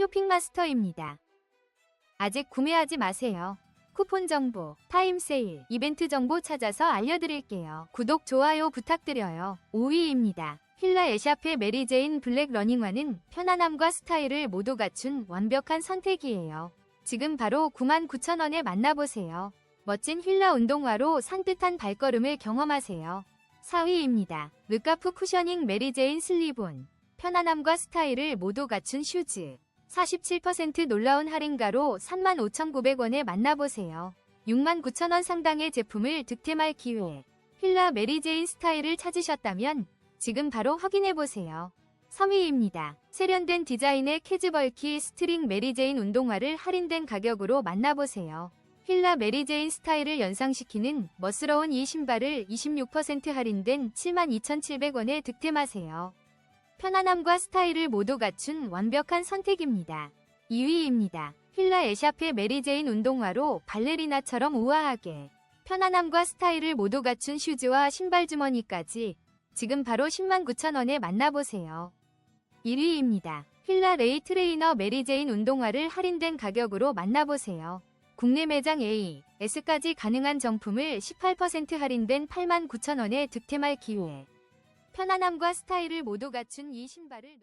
쇼핑마스터입니다. 아직 구매하지 마세요. 쿠폰 정보, 타임 세일, 이벤트 정보 찾아서 알려드릴게요. 구독, 좋아요 부탁드려요. 5위입니다. 힐라 에샤페 메리제인 블랙 러닝화는 편안함과 스타일을 모두 갖춘 완벽한 선택이에요. 지금 바로 99,000원에 만나보세요. 멋진 힐라 운동화로 산뜻한 발걸음을 경험하세요. 4위입니다. 르카프 쿠셔닝 메리제인 슬리본. 편안함과 스타일을 모두 갖춘 슈즈. 47% 놀라운 할인가로 35,900원에 만나보세요. 69,000원 상당의 제품을 득템할 기회. 힐라 메리제인 스타일을 찾으셨다면 지금 바로 확인해보세요. 3위입니다. 세련된 디자인의 캐즈벌키 스트링 메리제인 운동화를 할인된 가격으로 만나보세요. 힐라 메리제인 스타일을 연상시키는 멋스러운 이 신발을 26% 할인된 72,700원에 득템하세요. 편안함과 스타일을 모두 갖춘 완벽한 선택입니다. 2위입니다. 힐라 에샤페 메리제인 운동화로 발레리나처럼 우아하게 편안함과 스타일을 모두 갖춘 슈즈와 신발 주머니까지 지금 바로 109,000원에 만나보세요. 1위입니다. 힐라 레이 트레이너 메리제인 운동화를 할인된 가격으로 만나보세요. 국내 매장 A, S까지 가능한 정품을 18% 할인된 89,000원에 득템할 기회. 편안함과 스타일을 모두 갖춘 이 신발을